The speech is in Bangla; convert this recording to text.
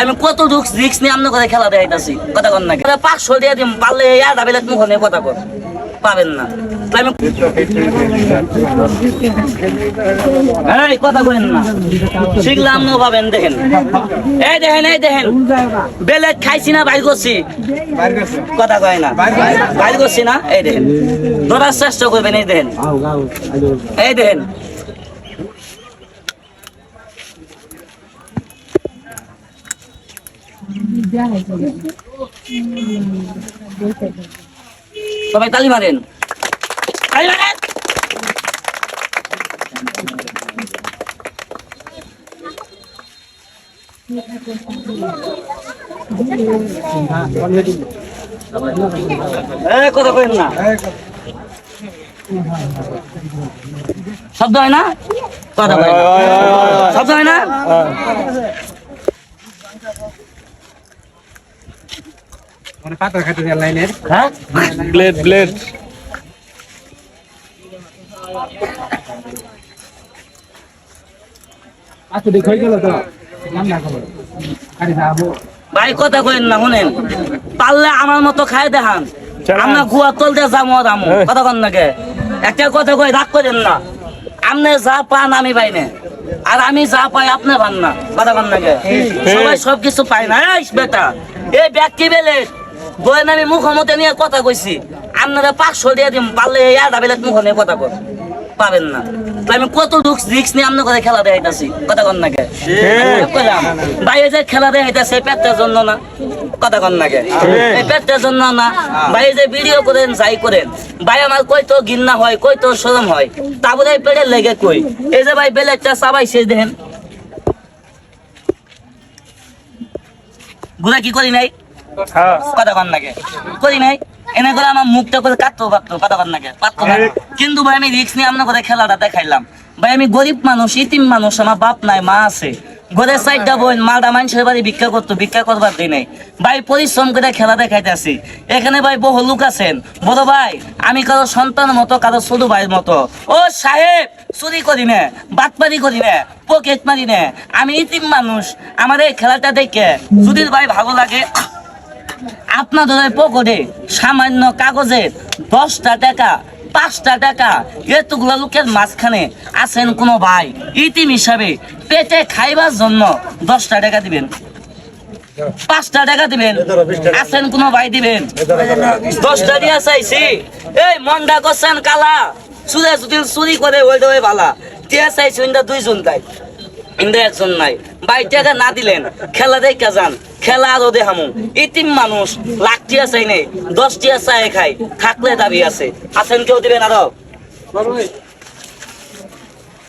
আমি কত রিক্স রিক্স নিয়ে আমনে করে খেলা দেখাইতাছি, কথা কন না পাঁচশো দিয়ে দিম, পারলে আধা বেলাত মুখ নিয়ে কথা কর পাবেন না। এই, কথা কইেন না। শিখলাম না পাবেন, দেখেন। এই দেখেন এই দেখেন। বেলেট খাইছি না, বাইর করছি। কথা কয় না। বাইর করছি না, এই দেখেন। ধরার চেষ্টা করবেন, এই দেখেন। এই দেখেন। সবাই তালি মারেন। তালি মারেন! কথা কইেন না। শব্দ হয় না? কথা শব্দ হয় না? মানে লাইনের হ্যাঁ? ব্লেড ব্লেড আচ্ছা দেখ গেল তো। ভাই কথা কইেন না শুনেন। পারলে আমার মতো খাই দেখান। আমরা গুয়া তলতে যাব দামো। কথা কন নাকি একটা কথা কই রাগ করেন না। আপনি যা পান আমি পাই না। আর আমি যা পাই আপনি পান না। কথা কন নাকি সবাই সব কিছু পায় না। এই বেটা। এই ব্যক্তি বেলে বইন আমি মুখমতে নিয়ে কথা কইছি। আপনারা পাঁচশো দিয়ে দিম পারলে আধা মুখ নিয়ে কথা কর পাবেন না। আমি কত রিক্স রিক্স নিয়ে আপনার করে খেলা দেখাইতাছি কথা কন নাকি বাইরে যে খেলা দেখাইতাছে পেটটার জন্য না কথা কন নাকি এই পেটটার জন্য না বাইরে যে ভিডিও করেন যাই করেন ভাই আমার কই তো গিন্না হয় কই তো সরম হয় তা বলে পেটের লেগে কই। এই যে ভাই বেলেটটা শেষ দেখেনগুলা কি করি নাই? কথা কন নাকি করি নাই। এনে করে আমার মুখটা করে কাটতো পারতো কথা কন নাকি পারতো না কিন্তু ভাই আমি রিক্স নিয়ে আপনার করে খেলাটা দেখাইলাম। ভাই আমি গরিব মানুষ ইতিম মানুষ আমার বাপ নাই মা আছে। ঘরের সাইডটা বোন মালটা মানুষের বাড়ি ভিক্ষা করতো ভিক্ষা করবার দিই নাই। ভাই পরিশ্রম করে খেলা দেখাইতেছি। এখানে ভাই বহু লোক আছেন। বড় ভাই আমি কারও সন্তান মতো কারও ছোট ভাইয়ের মতো। ও সাহেব চুরি করি না বাটপারি করি না পকেট মারি না। আমি ইতিম মানুষ আমার এই খেলাটা দেখে যদি ভাই ভালো লাগে আপনাদের পকেটে সামান্য কাগজের দশটা টাকা পাঁচটা টাকা এতগুলো লোকের মাঝখানে আছেন কোনো ভাই। ইতিম হিসাবে পেটে খাইবার জন্য দশটা টাকা দিবেন। পাঁচটা টাকা দিবেন। আছেন কোনো ভাই দিবেন। দশটা দিয়া চাইছি। এই মন্ডা করছেন কালা চুরে যদি চুরি করে ওই ওই বালা দিয়া চাইছি দুইজন তাই। ইন্দা একজন নাই। ভাই টাকা না দিলেন খেলা দেখা যান। খেলা আরও দেখামু। ইতিম মানুষ লাখটি চাই নেই দশটি চায় খাই থাকলে দাবি আছে। আছেন কেউ দিবেন আরও